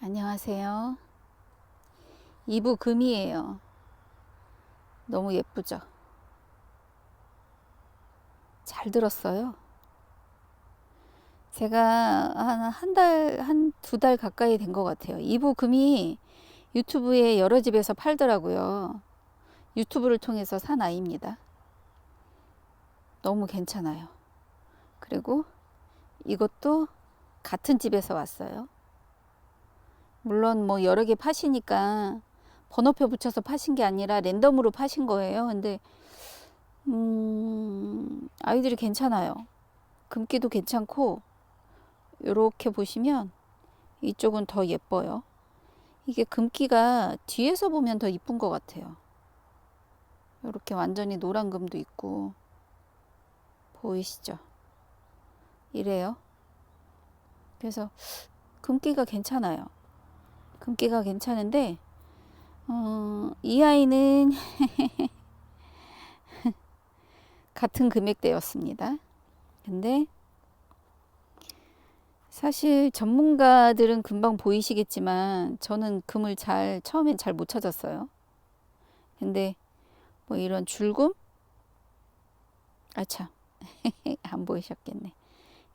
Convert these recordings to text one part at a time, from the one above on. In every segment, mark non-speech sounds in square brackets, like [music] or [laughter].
안녕하세요. 이부 금이에요. 너무 예쁘죠? 잘 들었어요. 제가 한 한 달, 한 두 달 가까이 된 것 같아요. 이부 금이 유튜브에 여러 집에서 팔더라고요. 유튜브를 통해서 산 아이입니다. 너무 괜찮아요. 그리고 이것도 같은 집에서 왔어요. 물론 뭐 여러 개 파시니까 번호표 붙여서 파신 게 아니라 랜덤으로 파신 거예요. 근데 음, 아이들이 괜찮아요. 금기도 괜찮고 이렇게 보시면 이쪽은 더 예뻐요. 이게 금기가 뒤에서 보면 더 이쁜 것 같아요. 이렇게 완전히 노란 금도 있고 보이시죠? 이래요. 그래서 금기가 괜찮아요. 금기가 괜찮은데 어, 이 아이는 [laughs] 같은 금액대였습니다. 근데 사실 전문가들은 금방 보이시겠지만 저는 금을 잘 처음엔 잘 못 찾았어요. 근데 뭐 이런 줄금 아참 [laughs] 안 보이셨겠네.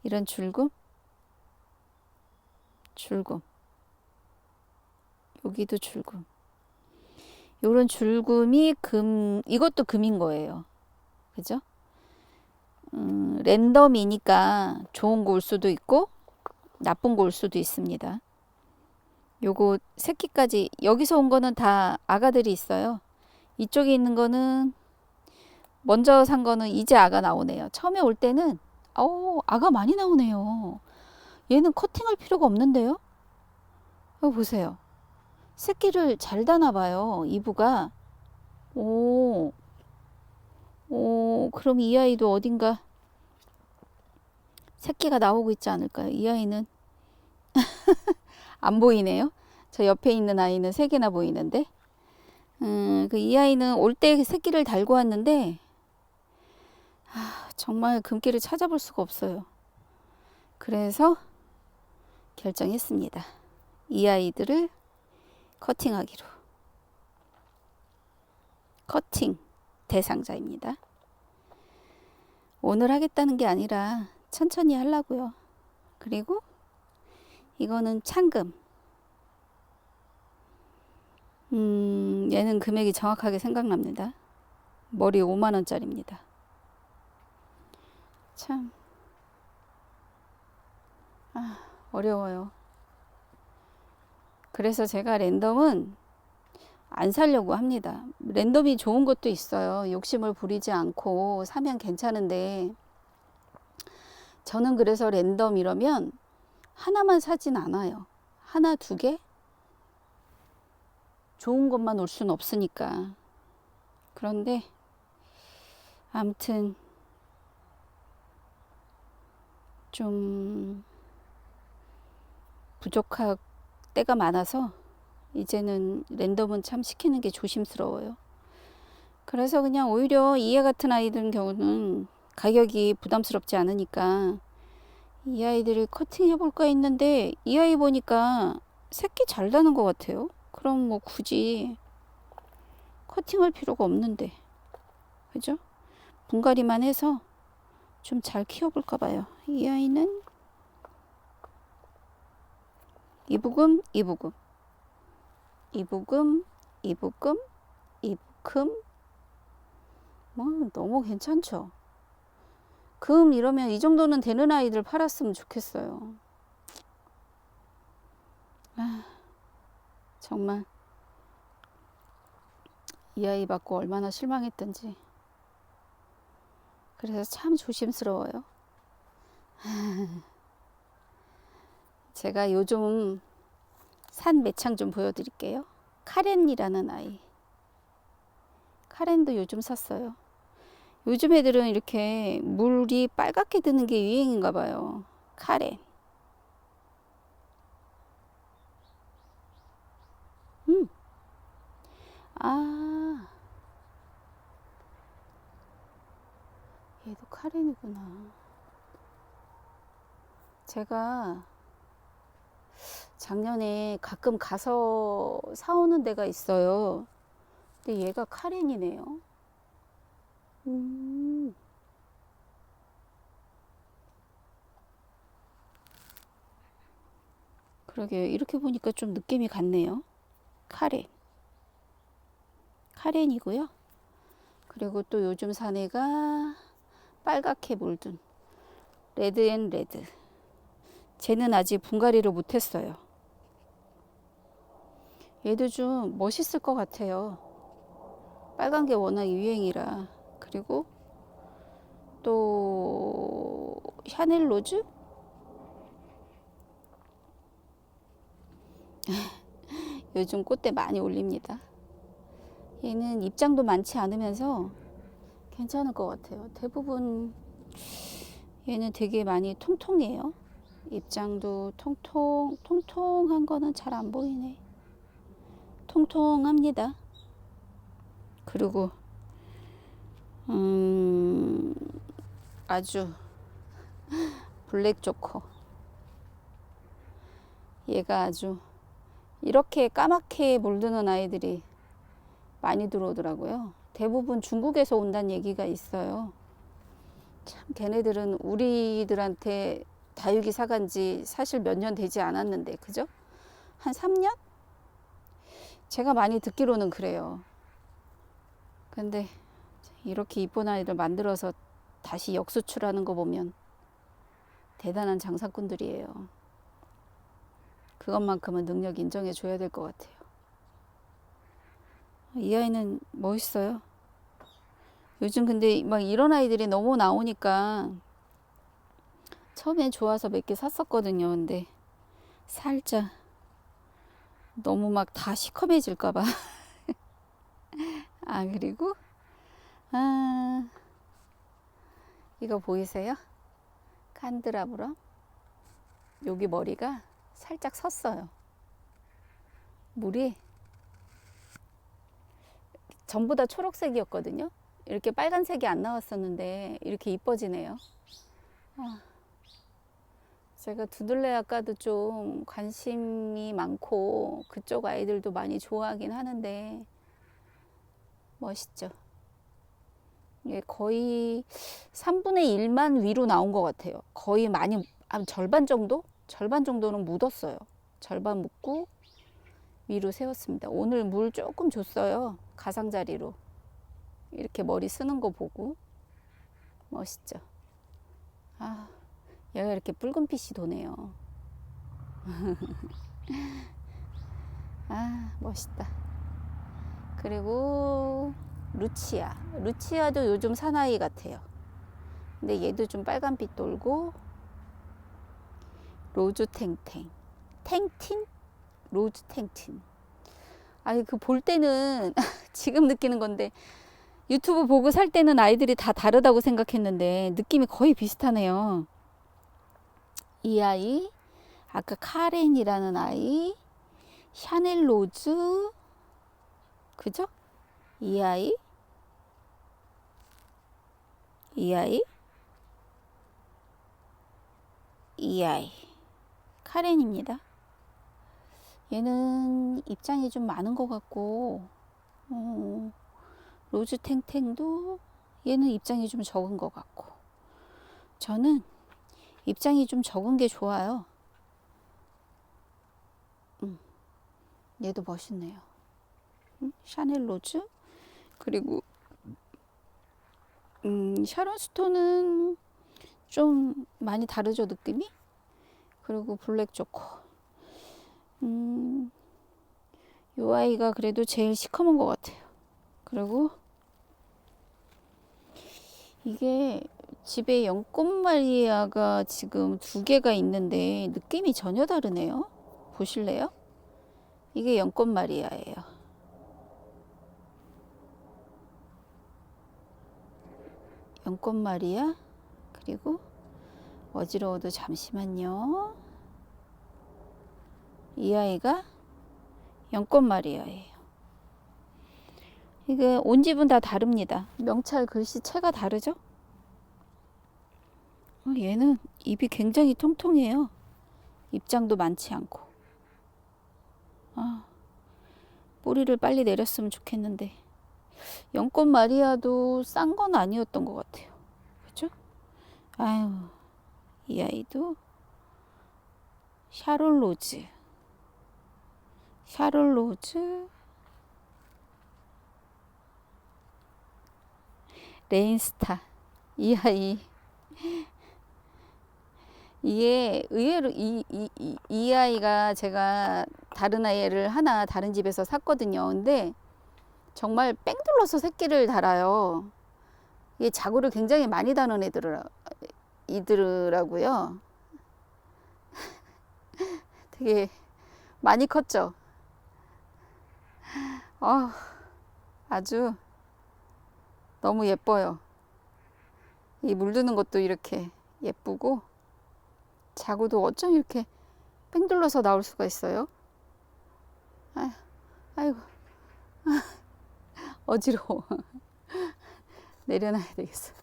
이런 줄금 줄금 여기도 줄금 요런 줄금이 금 이것도 금인 거예요. 그죠? 음, 랜덤이니까 좋은 거 올 수도 있고 나쁜 거 올 수도 있습니다. 요거 새끼까지 여기서 온 거는 다 아가들이 있어요. 이쪽에 있는 거는 먼저 산 거는 이제 아가 나오네요. 처음에 올 때는 어우 아가 많이 나오네요. 얘는 커팅할 필요가 없는데요. 보세요. 새끼를 잘 다나 봐요. 이부가. 오. 오, 그럼 이 아이도 어딘가 새끼가 나오고 있지 않을까요? 이 아이는 [laughs] 안 보이네요. 저 옆에 있는 아이는 세 개나 보이는데. 음, 그 이 아이는 올 때 새끼를 달고 왔는데 아, 정말 금기를 찾아볼 수가 없어요. 그래서 결정했습니다. 이 아이들을 커팅하기로. 커팅 대상자입니다. 오늘 하겠다는 게 아니라 천천히 하려고요. 그리고 이거는 창금. 음, 얘는 금액이 정확하게 생각납니다. 머리 5만 원짜리입니다. 참. 아, 어려워요. 그래서 제가 랜덤은 안 사려고 합니다. 랜덤이 좋은 것도 있어요. 욕심을 부리지 않고 사면 괜찮은데 저는 그래서 랜덤 이러면 하나만 사진 않아요. 하나, 두 개? 좋은 것만 올 수는 없으니까. 그런데 아무튼 좀 부족할 때가 많아서 이제는 랜덤은 참 시키는 게 조심스러워요. 그래서 그냥 오히려 이해 같은 아이들 경우는 가격이 부담스럽지 않으니까 이 아이들을 커팅 해볼까 했는데 이 아이 보니까 새끼 잘 나는 것 같아요. 그럼 뭐 굳이 커팅할 필요가 없는데 그죠? 분갈이만 해서 좀 잘 키워볼까 봐요. 이 아이는 이부금 이부금 이부금 이부금 이부금 뭐 너무 괜찮죠? 금 이러면 이 정도는 되는 아이들 팔았으면 좋겠어요. 아, 정말 이 아이 받고 얼마나 실망했던지. 그래서 참 조심스러워요. [laughs] 제가 요즘 산 매창 좀 보여드릴게요. 카렌이라는 아이. 카렌도 요즘 샀어요. 요즘 애들은 이렇게 물이 빨갛게 드는 게 유행인가 봐요. 카렌. 음. 아. 얘도 카렌이구나. 제가 작년에 가끔 가서 사오는 데가 있어요. 근데 얘가 카렌이네요. 음. 그러게요. 이렇게 보니까 좀 느낌이 같네요. 카렌. 카렌이고요. 그리고 또 요즘 산 애가 빨갛게 물든 레드 앤 레드. 쟤는 아직 분갈이를 못했어요. 얘도 좀 멋있을 것 같아요. 빨간 게 워낙 유행이라. 그리고 또 샤넬 로즈? [laughs] 요즘 꽃대 많이 올립니다. 얘는 입장도 많지 않으면서 괜찮을 것 같아요. 대부분 얘는 되게 많이 통통해요. 입장도 통통 통통한 거는 잘 안 보이네. 통통합니다. 그리고 음 아주 블랙 조커 얘가 아주 이렇게 까맣게 물드는 아이들이 많이 들어오더라고요. 대부분 중국에서 온다는 얘기가 있어요. 참 걔네들은 우리들한테 다육이 사간 지 사실 몇 년 되지 않았는데 그죠? 한 3년? 제가 많이 듣기로는 그래요. 근데 이렇게 이쁜 아이들 만들어서 다시 역수출하는 거 보면 대단한 장사꾼들이에요. 그것만큼은 능력 인정해 줘야 될 것 같아요. 이 아이는 멋있어요. 요즘 근데 막 이런 아이들이 너무 나오니까 처음엔 좋아서 몇 개 샀었거든요. 근데 살짝 너무 막 다 시커매질까봐. [laughs] 아, 그리고, 아, 이거 보이세요? 칸드라브럼? 여기 머리가 살짝 섰어요. 물이 전부 다 초록색이었거든요. 이렇게 빨간색이 안 나왔었는데 이렇게 이뻐지네요. 아, 제가 두들레 아까도 좀 관심이 많고 그쪽 아이들도 많이 좋아하긴 하는데 멋있죠. 이게 거의 3분의 1만 위로 나온 것 같아요. 거의 많이 한 절반 정도? 절반 정도는 묻었어요. 절반 묻고 위로 세웠습니다. 오늘 물 조금 줬어요. 가장자리로. 이렇게 머리 쓰는 거 보고 멋있죠. 아, 여기가 이렇게 붉은 빛이 도네요. [laughs] 아, 멋있다. 그리고 루치아. 루치아도 요즘 사나이 같아요. 근데 얘도 좀 빨간 빛 돌고 로즈 탱탱. 탱틴? 로즈 탱틴. 아니 그 볼 때는 [laughs] 지금 느끼는 건데 유튜브 보고 살 때는 아이들이 다 다르다고 생각했는데 느낌이 거의 비슷하네요. 이 아이, 아까 카렌이라는 아이, 샤넬 로즈, 그죠? 이 아이, 이 아이, 이 아이, 카렌입니다. 얘는 입장이 좀 많은 것 같고, 어, 로즈 탱탱도 얘는 입장이 좀 적은 것 같고, 저는 입장이 좀 적은 게 좋아요. 음, 얘도 멋있네요. 음, 샤넬 로즈 그리고 음, 샤론 스톤은 좀 많이 다르죠 느낌이. 그리고 블랙 조커. 음, 요 아이가 그래도 제일 시커먼 것 같아요. 그리고 이게 집에 연꽃마리아가 지금 두 개가 있는데 느낌이 전혀 다르네요. 보실래요? 이게 연꽃마리아예요. 연꽃마리아 그리고 어지러워도 잠시만요. 이 아이가 연꽃마리아예요. 이게 온 집은 다 다릅니다. 명찰 글씨체가 다르죠? 어, 얘는 입이 굉장히 통통해요. 입장도 많지 않고. 아, 뿌리를 빨리 내렸으면 좋겠는데. 영꽃 마리아도 싼 건 아니었던 것 같아요. 그죠? 아유, 이 아이도 샤롤 로즈. 샤롤 로즈. 레인스타. 이 아이. 이게 의외로 이, 이, 이, 이 아이가 제가 다른 아이를 하나 다른 집에서 샀거든요. 근데 정말 뺑 둘러서 새끼를 달아요. 이게 자구를 굉장히 많이 다는 애들, 이들라고요. [laughs] 되게 많이 컸죠. 어, 아주 너무 예뻐요. 이 물드는 것도 이렇게 예쁘고 자구도 어쩜 이렇게 뺑 둘러서 나올 수가 있어요? 아유, 아이고 [laughs] 어지러워. [laughs] 내려놔야 되겠어.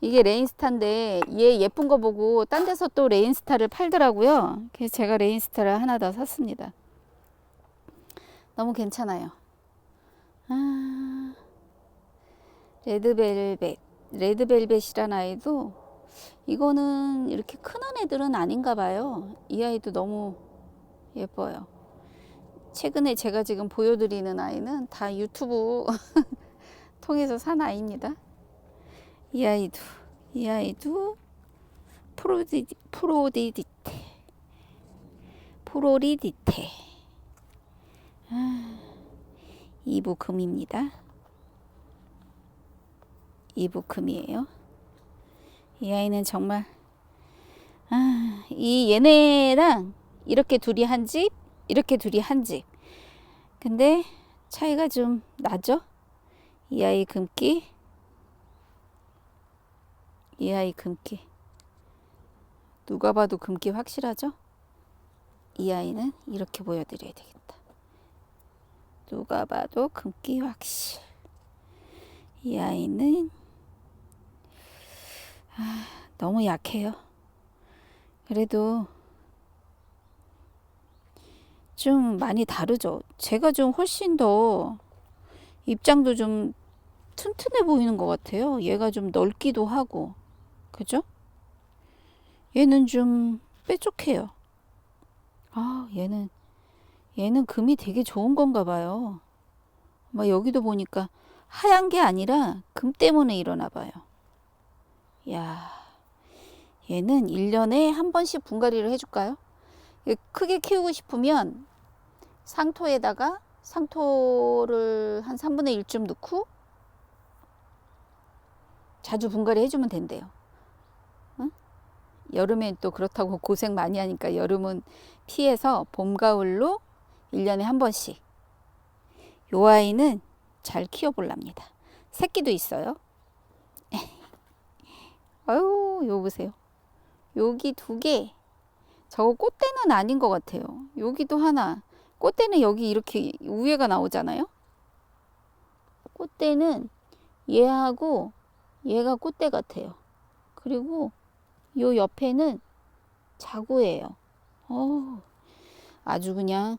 이게 레인스타인데 얘 예쁜 거 보고 딴 데서 또 레인스타를 팔더라고요. 그래서 제가 레인스타를 하나 더 샀습니다. 너무 괜찮아요. 아, 레드벨벳. 레드벨벳이란 아이도 이거는 이렇게 크는 애들은 아닌가 봐요. 이 아이도 너무 예뻐요. 최근에 제가 지금 보여드리는 아이는 다 유튜브 [laughs] 통해서 산 아이입니다. 이 아이도, 이 아이도 프로디, 프로디디테. 프로리디테. 아, 이부 금입니다. 이부 금이에요. 이 아이는 정말 아, 이 얘네랑 이렇게 둘이 한 집, 이렇게 둘이 한 집. 근데 차이가 좀 나죠? 이 아이 금기, 이 아이 금기. 누가 봐도 금기 확실하죠? 이 아이는 이렇게 보여드려야 되겠다. 누가 봐도 금기 확실. 이 아이는 아, 너무 약해요. 그래도 좀 많이 다르죠. 제가 좀 훨씬 더 입장도 좀 튼튼해 보이는 것 같아요. 얘가 좀 넓기도 하고. 그죠? 얘는 좀 뾰족해요. 아, 얘는, 얘는 금이 되게 좋은 건가 봐요. 막 여기도 보니까 하얀 게 아니라 금 때문에 일어나 봐요. 야, 얘는 1년에 한 번씩 분갈이를 해줄까요? 크게 키우고 싶으면 상토에다가 상토를 한 3분의 1쯤 넣고 자주 분갈이 해주면 된대요. 응? 여름엔 또 그렇다고 고생 많이 하니까 여름은 피해서 봄, 가을로 1년에 한 번씩. 요 아이는 잘 키워볼랍니다. 새끼도 있어요. [laughs] 아유, 요 보세요. 여기 두 개. 저거 꽃대는 아닌 것 같아요. 여기도 하나. 꽃대는 여기 이렇게 위에가 나오잖아요. 꽃대는 얘하고 얘가 꽃대 같아요. 그리고 요 옆에는 자구예요. 어, 아주 그냥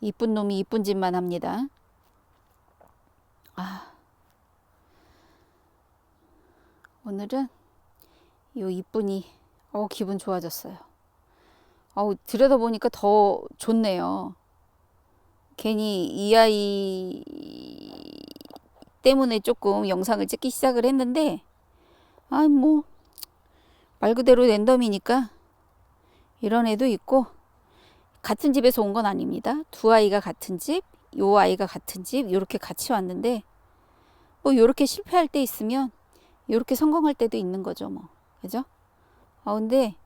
이쁜 놈이 이쁜 짓만 합니다. 아, 오늘은 요 이쁜이 어 기분 좋아졌어요. 어우 들여다 보니까 더 좋네요. 괜히 이 아이 때문에 조금 영상을 찍기 시작을 했는데 아 뭐 말 그대로 랜덤이니까 이런 애도 있고 같은 집에서 온 건 아닙니다. 두 아이가 같은 집, 요 아이가 같은 집 이렇게 같이 왔는데 뭐 이렇게 실패할 때 있으면 이렇게 성공할 때도 있는 거죠, 뭐. 그죠? 아 근데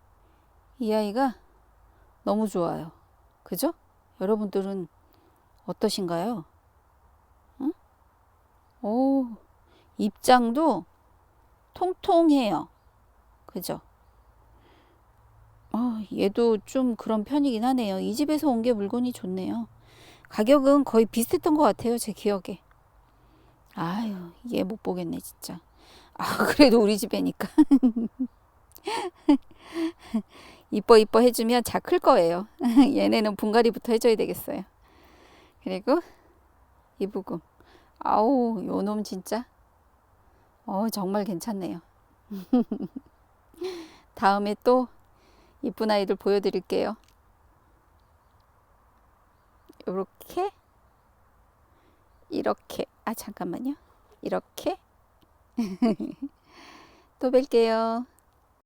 이 아이가 너무 좋아요. 그죠? 여러분들은 어떠신가요? 응? 오, 입장도 통통해요. 그죠? 아, 얘도 좀 그런 편이긴 하네요. 이 집에서 온 게 물건이 좋네요. 가격은 거의 비슷했던 것 같아요. 제 기억에. 아유, 얘 못 보겠네, 진짜. 아, 그래도 우리 집에니까. [laughs] 이뻐 이뻐 해주면 잘클 거예요. [laughs] 얘네는 분갈이부터 해줘야 되겠어요. 그리고 이부금. 아우 요놈 진짜. 어 정말 괜찮네요. [laughs] 다음에 또 이쁜 아이들 보여드릴게요. 요렇게 이렇게 아 잠깐만요. 이렇게 [laughs] 또 뵐게요.